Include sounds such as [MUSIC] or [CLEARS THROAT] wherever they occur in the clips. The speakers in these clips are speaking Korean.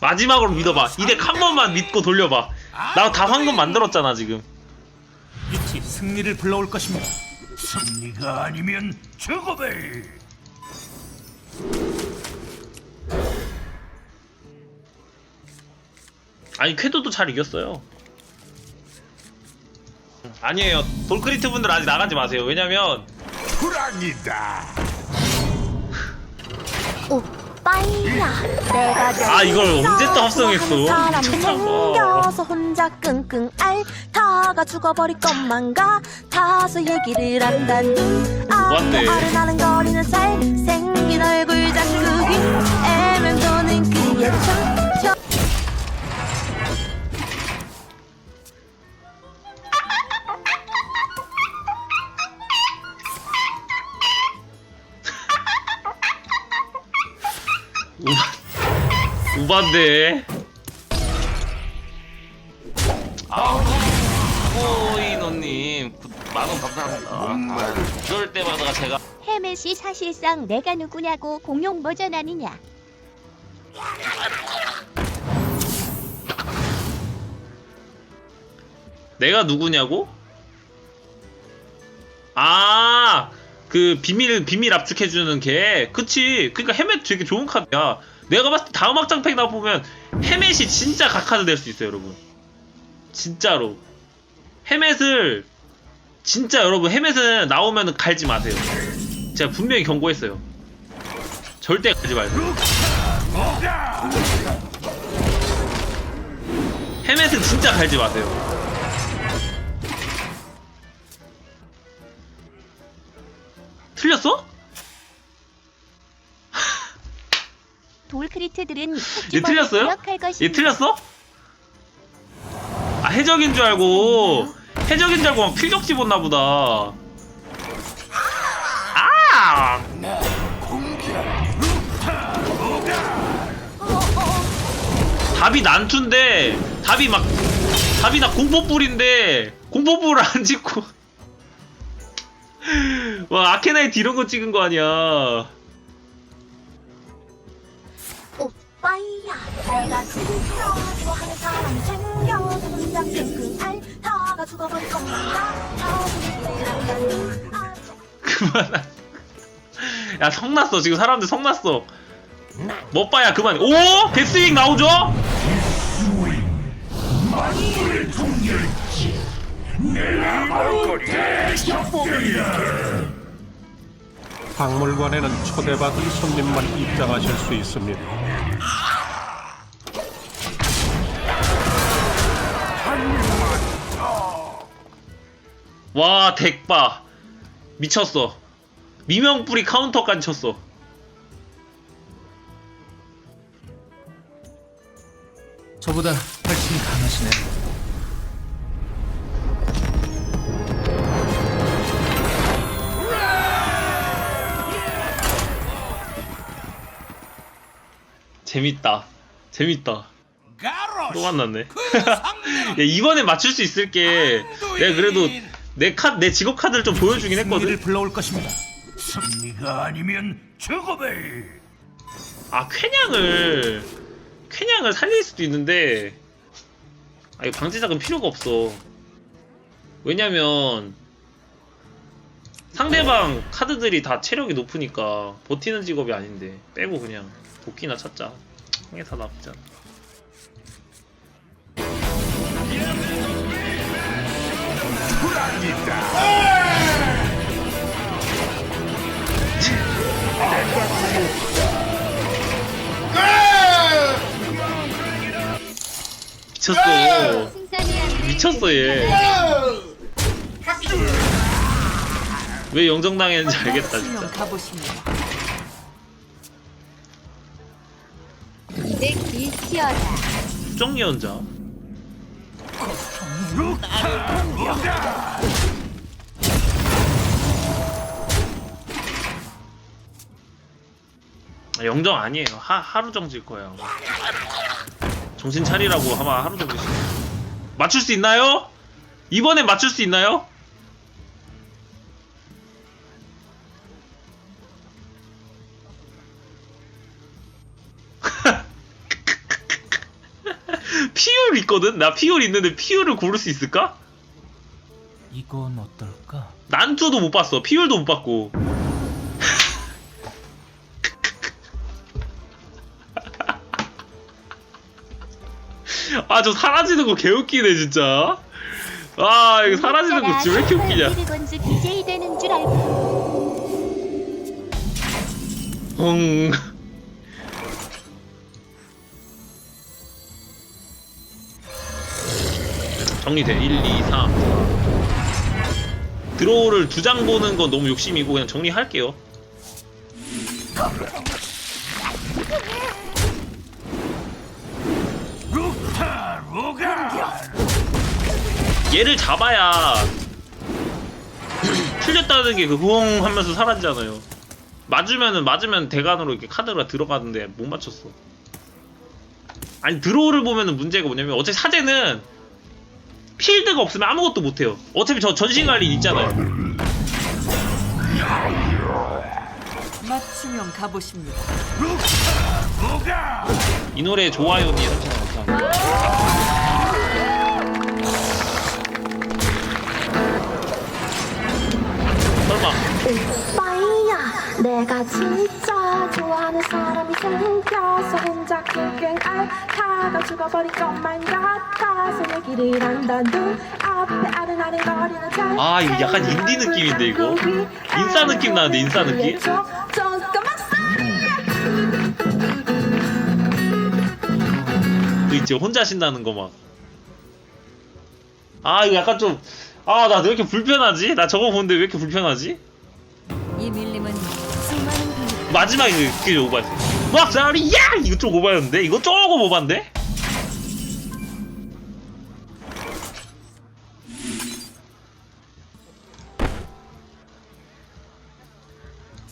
마지막으로 믿어봐. 이 덱 한 번만 믿고 돌려봐. 나 다 황금 만들었잖아 지금. 빛이 승리를 불러올 것입니다. 승리가 아니면 죽음을 아니 쾌도도 잘 이겼어요. 아니에요. 돌크리트 분들 아직 나가지 마세요. 왜냐면 불안이다. 오 빠야 내가 아, 이걸 언제 또 합성했어? 사람 미쳤나 봐. 생겨서 혼자 끙끙 앓다가 죽어버릴 것만 같아서 얘기를 한다니 맞네. 아무 아른아른 거리는 잘생긴 얼굴 자꾸기 애면 도는 그의 춤 우바 우반데. 호이노님 만원 감사합니다. 이럴 때마다 제가 헤멧이 사실상 내가 누구냐고 공용 버전 아니냐? 내가 누구냐고? 아, 그 비밀 비밀 압축해주는 걔. 그치. 그러니까 헤멧 되게 좋은 카드야. 내가 봤을 때 다음 확장팩 나 보면 헤멧이 진짜 각카드 될 수 있어요, 여러분. 진짜로. 헤멧을 진짜 여러분 헤멧은 나오면 갈지 마세요. 제가 분명히 경고했어요. 절대 갈지 마세요. 헤멧은 진짜 갈지 마세요. 틀렸어? 돌크리트들은 [LAUGHS] 얘 틀렸어요? 얘 틀렸어? 아 해적인 줄 알고 해적인 줄 알고 막 필적 집었나 보다. [LAUGHS] 아! 답이 난투인데 답이 막 답이 나 공포뿔인데 공포뿔을 안 찍고 와 이런 거 찍은 거 아니야 오빠야 내가 죽여줘 하는 사람 생겨서 혼자 끙끙 앓다가 죽어버릴 아, 그만. 야 성났어 지금 사람들 성났어. 못 봐야 그만. 오 데스윙 나오죠? 만물의 통렬지. 내가 바로 대적복이야. 박물관에는 초대받은 손님만 입장하실 수 있습니다. 와 덱바 미쳤어. 미명뿌리 카운터까지 쳤어. 저보다 훨씬 강하시네. 재밌다. 재밌다. 또 만났네. [LAUGHS] 야, 이번에 맞출 수 있을 게. 내가 그래도 내 카, 내 직업 카드를 좀 보여주긴 승리를 했거든. 불러올 것입니다. 승리가 아니면 죽음을. 아 쾌냥을 쾌냥을 살릴 수도 있는데 아 이거 방지작은 필요가 없어 왜냐면 상대방 카드들이 다 체력이 높으니까 버티는 직업이 아닌데 빼고 그냥 도끼나 찾자 이게 다 나쁘지 않아 미쳤어. 미쳤어 얘. 왜 영정당했는지 알겠다 진짜. 수정 예언자 아, 영정 아니에요 하, 하루 거야 아마. 정신 차리라고 아마 하루 정질 맞출 수 있나요? 이번엔 맞출 수 있나요? 피율 있거든? 나 피율 있는데 피율을 고를 수 있을까? 이건 어떨까? 난투도 못 봤어. 피율도 못 봤고. 아, 저 사라지는 거 개웃기네, 진짜. 아, 이거 사라지는 거 진짜 왜 이렇게 웃기냐. 드래곤즈 BJ 되는 줄 알고 응. 정리돼. 1, 2, 3. 드로우를 두 장 보는 건 너무 욕심이고 그냥 정리할게요. 얘를 잡아야 [CLEARS THROAT] 틀렸다는 게 그 후엉 하면서 사라지잖아요. 맞으면은 맞으면 대간으로 이렇게 카드가 들어가는데 못 맞췄어. 아니 드로우를 보면은 문제가 뭐냐면 어차피 사제는 필드가 없으면 아무것도 못해요. 어차피 저 전신 관리 있잖아요. 맞춤형 가보십니다. 이 노래 좋아요 니 이렇게 감사합니다. 설마 오빠야 내가 진짜 좋아하는 사람이 생겨서 혼자 그냥 알다가 죽어버릴 것만 같아서 얘기를 한다 눈앞에 아른아른 거리는 잘 아, 이거 약간 인디 느낌인데, 이거? 인싸 느낌 나는데, 인싸 느낌? 그 있지 혼자 신다는 거 막. 아 이거 약간 좀. 아 나 왜 이렇게 불편하지? 나 저거 보는데 왜 이렇게 불편하지? 이비 마지막에 그게 좀 오바였어. 막 자리 야! 이거 좀 오바였는데? 이거 조금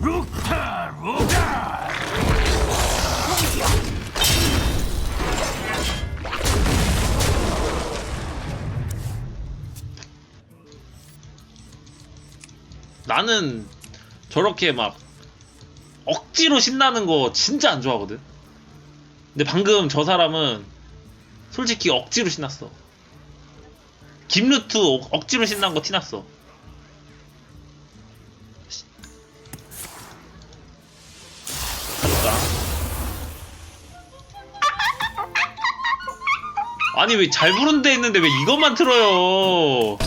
로가 나는 저렇게 막 억지로 신나는 거 진짜 안 좋아하거든. 근데 방금 저 사람은 솔직히 억지로 신났어. 김루트 억- 억지로 신난 거 티났어. 아니 왜 잘 부른 데 있는데 왜 이것만 틀어요?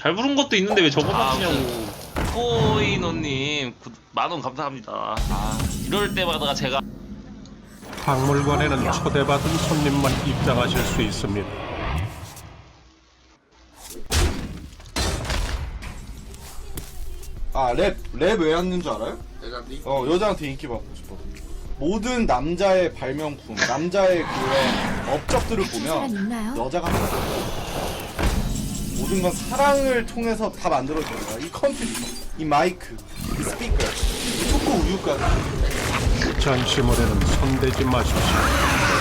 잘 부른 것도 있는데 왜 저것만 쓰냐고. 꼬이노님 만원 감사합니다. 아, 이럴 때마다 제가 박물관에는 초대받은 손님만 입장하실 수 있습니다. 아, 랩, 랩 왜 하는 줄 알아요? 여자한테? 어, 여자한테 인기 받고 싶어. 모든 남자의 발명품, 남자의 그런 [LAUGHS] 업적들을 보면 여자가 하는 거야. 모든 건 사랑을 통해서 다 만들어진 거야. 이 컴퓨터, 이 마이크, 이 스피커, 이 초코 우유까지. 전시물에는 손대지 마십시오.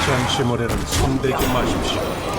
전시물에는 손대지 마십시오.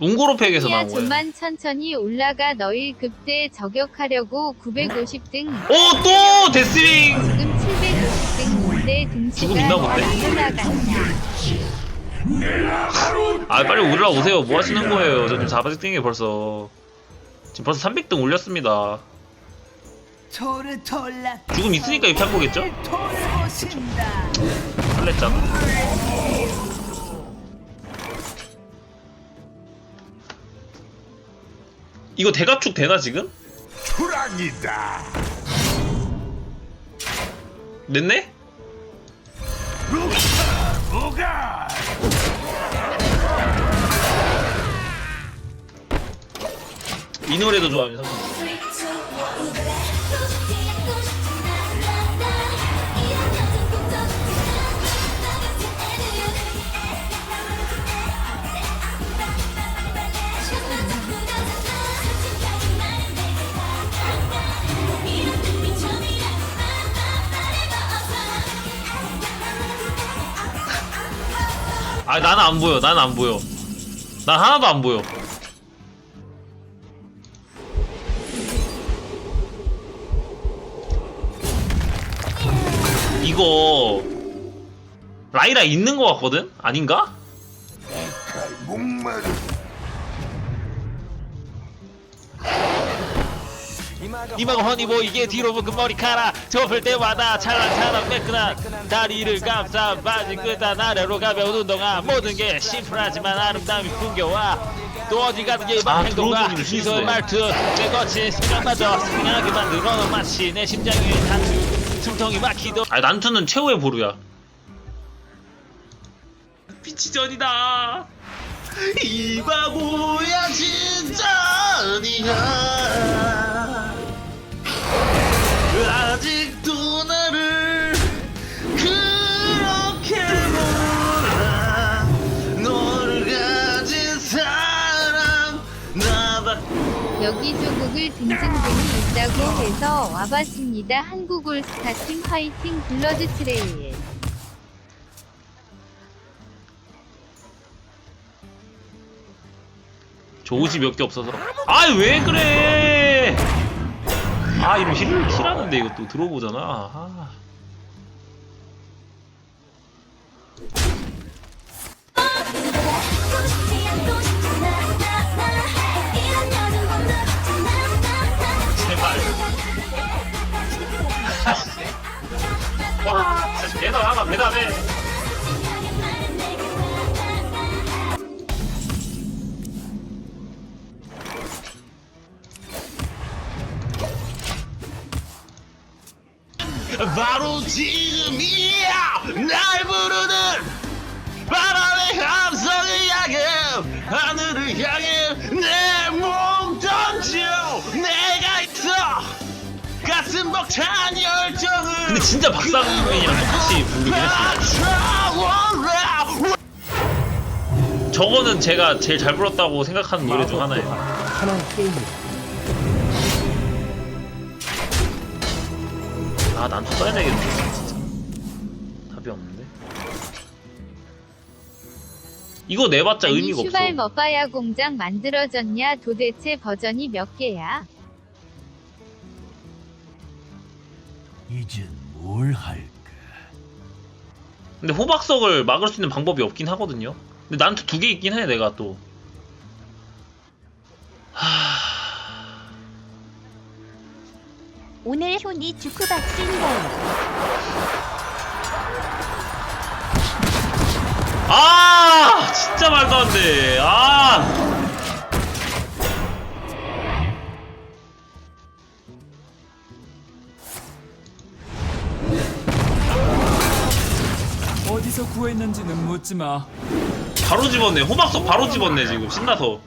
웅고로팩에서 야 나온 거예요. 좀만 천천히 올라가 너희 급대 저격하려고 950등 오, 또! 데스윙! 지금 750등 뭔데 지금 등치가 있나 본데? 안 올라간다 아, 빨리 올라오세요. 뭐 하시는 거예요? 저 지금 400등이에요, 벌써. 지금 벌써 300등 올렸습니다. 토르 톨라 죽음 있으니까 이렇게 한 거겠죠? 돌보신다. 설렜잖아. 이거 대가축 되나, 지금? 냈네? 루타 로가 이 노래도 좋아하면서. 아 나는 안 보여 나는 안 보여 난 하나도 안 보여 이거 라이라 있는 거 같거든? 아닌가? 이마가 허니 보이게 뒤로 붓은 머리카락 접을 때마다 찰랑찰랑 매끈한 다리를 감싸 빠진 끝단 아래로 가벼운 운동화. 모든 게 심플하지만 아름다움이 풍겨와 또 어디 가든 예방 아, 행동과 미소. 말투. 내 거친 생각마저 생각하게 만들어 너 마치 내 심장 위에 단수 숨통이 막히도 아니 난투는 최후의 보루야. 빛이 전이다. 이 바보야 진짜 아니야 여기 조국을 등등등이 있다고 해서 와봤습니다. 한국 올스타팀 화이팅 블러드 트레일. 조우지 몇 개 없어서 아이 왜 그래 아 이거 힐 힐하는데 이거 또 들어보잖아 아. 또싶 하늘을 향해 내 몸 던져 내가 있어! 가슴 벅찬 열정을 근데 진짜 박상민이랑 똑같이 부르긴 했어요 저거는 제가 제일 잘 불렀다고 생각하는 노래 중 하나예요. 하나의 게임이다. 아, 난또 써야 되겠네, 이거 내봤자 아니 의미가 없어. 슈발 머빠야 공장 만들어졌냐 도대체 버전이 몇 개야? 이젠 뭘 할까 근데 호박석을 막을 수 있는 방법이 없긴 하거든요. 근데 난두 개 있긴 해, 내가 또. 하... 오늘 손이 주크박스인가요? 진짜 말도 안 돼. 아! 어디서 구했는지는 묻지 마. 바로 집었네. 호박석 바로 집었네, 지금. 신나서.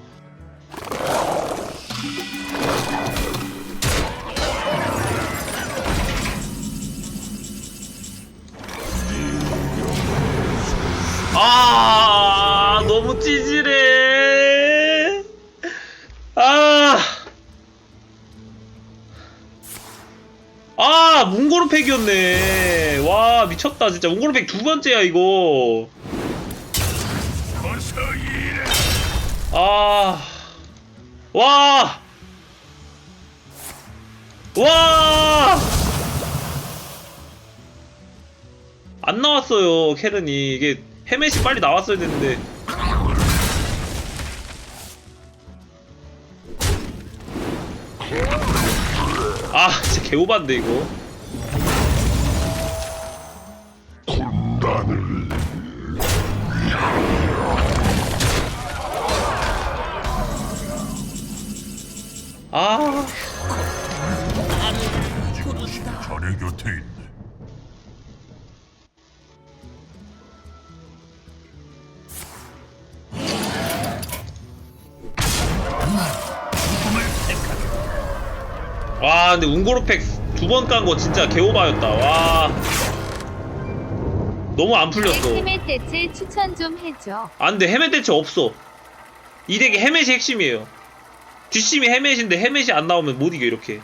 아, 너무 찌질해. 아. 아, 몽골팩이었네. 와, 미쳤다, 진짜. 몽골팩 두 번째야, 이거. 아, 와, 와, 안 나왔어요 캐른이 이게 헤멧이 빨리 나왔어야 되는데. 개오반데 이거. 와 근데 웅고르팩 두 번 깐 거 진짜 개오바였다. 와. 너무 안 풀렸어. 헤멧 대체 추천 좀 해줘. 아 근데 헤멧 대체 없어. 이 덱이 헤멧이 핵심이에요. 뒷심이 헤멧인데 헤멧이 안 나오면 못 이겨 이렇게